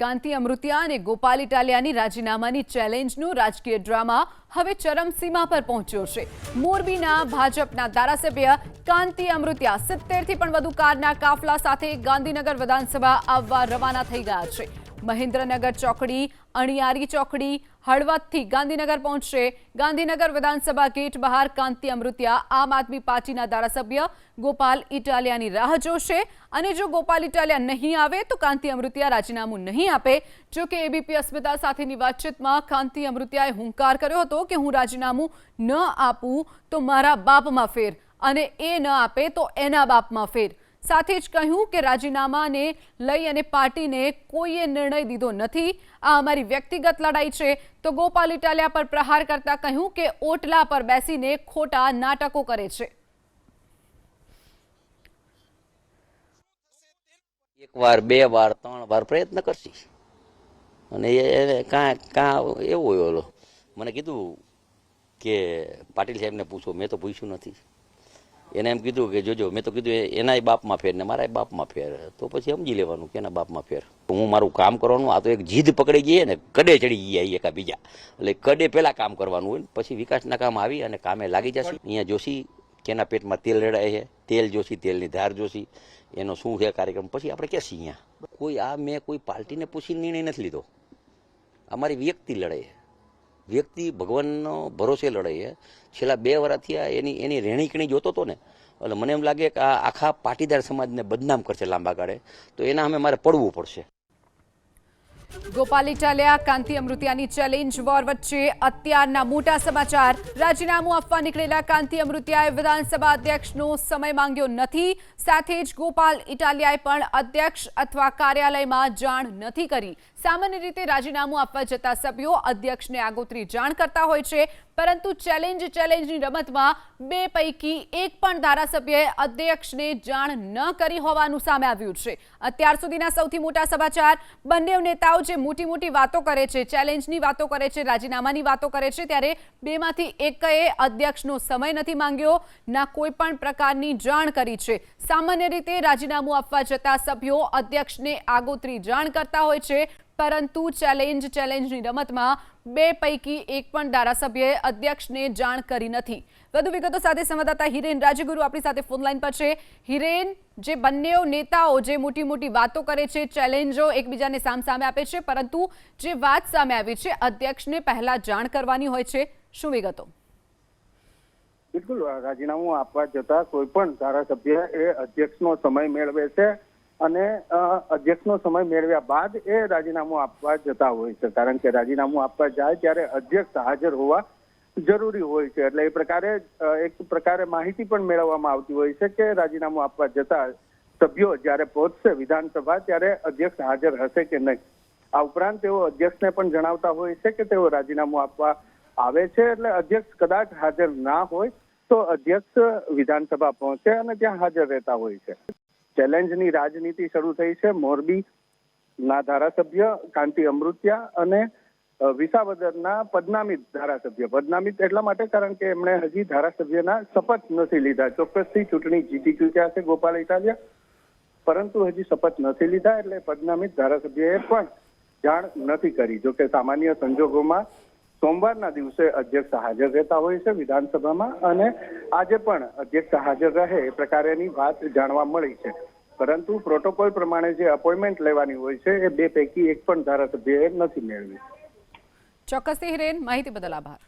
કાંતિ અમૃતિયા અને ગોપાલ ઇટાલિયાની રાજીનામાની ચેલેન્જનો રાજકીય ડ્રામા હવે ચરમસીમા પર પહોંચ્યો છે. મોરબીના ભાજપના ધારાસભ્ય કાંતિ અમૃતિયા સિત્તેરથી પણ વધુ કારના કાફલા સાથે ગાંધીનગર વિધાનસભા આવવા રવાના થઈ ગયા છે. મહેન્દ્રનગર ચોકડી, અણિયારી ચોકડી, હળવદથી ગાંધીનગર પહોંચશે. ગાંધીનગર વિધાનસભા ગેટ બહાર કાંતિ અમૃતિયા આમ આદમી પાર્ટીના ધારાસભ્ય ગોપાલ ઇટાલિયાની રાહ જોશે. અને જો ગોપાલ ઇટાલિયા નહીં આવે તો કાંતિ અમૃતિયા રાજીનામું નહીં આપે. જો કે એબીપી અસ્મિતા સાથેની વાતચીતમાં કાંતિ અમૃતિયાએ હુંકાર કર્યો હતો કે હું રાજીનામું ન આપું તો મારા બાપમાં ફેર. અને એ ન આપે તો એના બાપમાં ફેર. સાથે જ કહ્યું કે રાજીનામાને લઈ અને પાર્ટીને કોઈએ નિર્ણય દીધો નથી. આ અમારી વ્યક્તિગત લડાઈ છે. તો ગોપાલ ઇટાલિયા પર પ્રહાર કરતા કહ્યું કે ઓટલા પર બેસીને ખોટા નાટકો કરે છે. એક વાર બે વાર, ત્રણ વાર પ્રયત્ન કરશી. અને એ કાં કાં એવું હોય ઓલો. મને કીધું કે પાટીલ સાહેબને પૂછો. મેં તો પૂછ્યું નથી. એને એમ કીધું કે જોજો, મેં તો કીધું એનાય બાપમાં ફેર ને મારાય બાપમાં ફેર. તો પછી સમજી લેવાનું કે એના બાપમાં ફેર. હું મારું કામ કરવાનું, આ તો એક જીદ પકડી ગઈ ને કડે ચડી ગયા એકા બીજા. એટલે કડે પહેલા કામ કરવાનું હોય પછી વિકાસના કામ આવી અને કામે લાગી જશે. અહીંયા જોશી કેના પેટમાં તેલ રેડાય છે. તેલ જોશી, તેલની ધાર જોશી. એનો શું છે કાર્યક્રમ? પછી આપણે કહેશી અહીંયા? કોઈ આ મેં કોઈ પાર્ટીને પૂછી નિર્ણય નથી લીધો. અમારી વ્યક્તિ લડે છે. વ્યક્તિ ભગવાનનો ભરોસે લડે છે છેલ્લા બે વર્ષથી આ એની એની રહેણીકણી જોતો હતો ને, એટલે મને એમ લાગે કે આ આખા પાટીદાર સમાજને બદનામ કરશે લાંબા ગાળે. તો એના અમે મારે પડવું પડશે. ગોપાલ ઇટાલિયા કાંતિ અમૃતિયાની ચેલેન્જ વોર વચ્ચે અત્યારના મોટા સમાચાર. રાજીનામું આપવા નીકળેલા કાંતિ અમૃતિયાએ વિધાનસભા અધ્યક્ષનો સમય માંગ્યો નથી. સાથે જ ગોપાલ ઇટાલિયાએ પણ અધ્યક્ષ અથવા કાર્યાલયમાં જાણ નથી કરી. સામાન્ય રીતે રાજીનામું આપવા જતા સભ્યો અધ્યક્ષને આગોતરી જાણ કરતા હોય છે, પરંતુ ચેલેન્જ ચેલેન્જની રમતમાં બે પૈકી એક પણ ધારાસભ્યએ અધ્યક્ષને જાણ ન કરી હોવાનું સામે આવ્યું છે. અત્યાર સુધીના સૌથી મોટા સમાચાર, બંને નેતાઓ જે મોટી મોટી વાતો કરે છે, ચેલેન્જની વાતો કરે છે, રાજીનામાની વાતો કરે છે, ત્યારે બેમાંથી એકએ અધ્યક્ષનો સમય નથી માંગ્યો, ના કોઈ પણ પ્રકારની જાણ કરી છે. સામાન્ય રીતે રાજીનામું આપવા જતા સભ્યો અધ્યક્ષને આગોતરી જાણ કરતા હોય છે પરંતુ ચેલેન્જ ચેલેન્જની રમતમાં બે પૈકી એક પણ ધારાસભ્યએ અધ્યક્ષને જાણ કરી નથી. વધુ વિગતો સાથે સંવાદદાતા હિરેન રાજગુરુ આપણી સાથે ફોન લાઈન પર છે. હિરેન, જે બંને નેતાઓ જે મોટી મોટી વાતો કરે છે, ચેલેન્જો એકબીજાને સામસામે આપે છે, પરંતુ જે વાત સામે આવી છે, અધ્યક્ષને પહેલા જાણ કરવાની હોય છે. શું વિગતો? બિલકુલ, રાજીનામું આપવા જતા કોઈ પણ ધારાસભ્ય એ અધ્યક્ષનો સમય મેળવે છે. અને અધ્યક્ષનો સમય મેળવ્યા બાદ એ રાજીનામું આપવા જતા હોય છે. કારણ કે રાજીનામું આપવા જાય ત્યારે અધ્યક્ષ હાજર હોવા જરૂરી હોય છે. એટલે એ પ્રકારે એક પ્રકારે માહિતી પણ મેળવવામાં આવતી હોય છે કે રાજીનામું આપવા જતા સભ્યો જ્યારે પહોંચશે વિધાનસભા ત્યારે અધ્યક્ષ હાજર હશે કે નહીં. આ ઉપરાંત તેઓ અધ્યક્ષને પણ જણાવતા હોય છે કે તેઓ રાજીનામું આપવા આવે છે. એટલે અધ્યક્ષ કદાચ હાજર ના હોય તો અધ્યક્ષ વિધાનસભા પહોંચે અને ત્યાં હાજર રહેતા હોય છે. ચેલેન્જની રાજનીતિ શરૂ થઈ છે. મોરબી ના ધારાસભ્ય કાંતિ અમૃત્યા અને વિસાવદરના પદનામિત ધારાસભ્ય. પદનામિત એટલા માટે કારણ કે એમણે હજી ધારાસભ્યના શપથ નથી લીધા. ચોક્કસથી ચૂંટણી જીતી ચૂક્યા છે ગોપાલ ઇટાલિયા. પરંતુ હજી શપથ નથી લીધા એટલે પદનામિત ધારાસભ્યએ પણ જાણ નથી કરી. જોકે સામાન્ય સંજોગોમાં સોમવારના દિવસે અધ્યક્ષ હાજર રહેતા હોય છે વિધાનસભામાં અને આજે પણ અધ્યક્ષ હાજર રહે એ પ્રકારેની વાત જાણવા મળી છે. પરંતુ પ્રોટોકોલ પ્રમાણે જે અપોઇન્ટમેન્ટ લેવાની હોય છે એ બે પૈકી એક પણ ધારાસભ્યએ નથી મેળવી. ચોક્કસથી હિરેન માહિતી બદલ આભાર.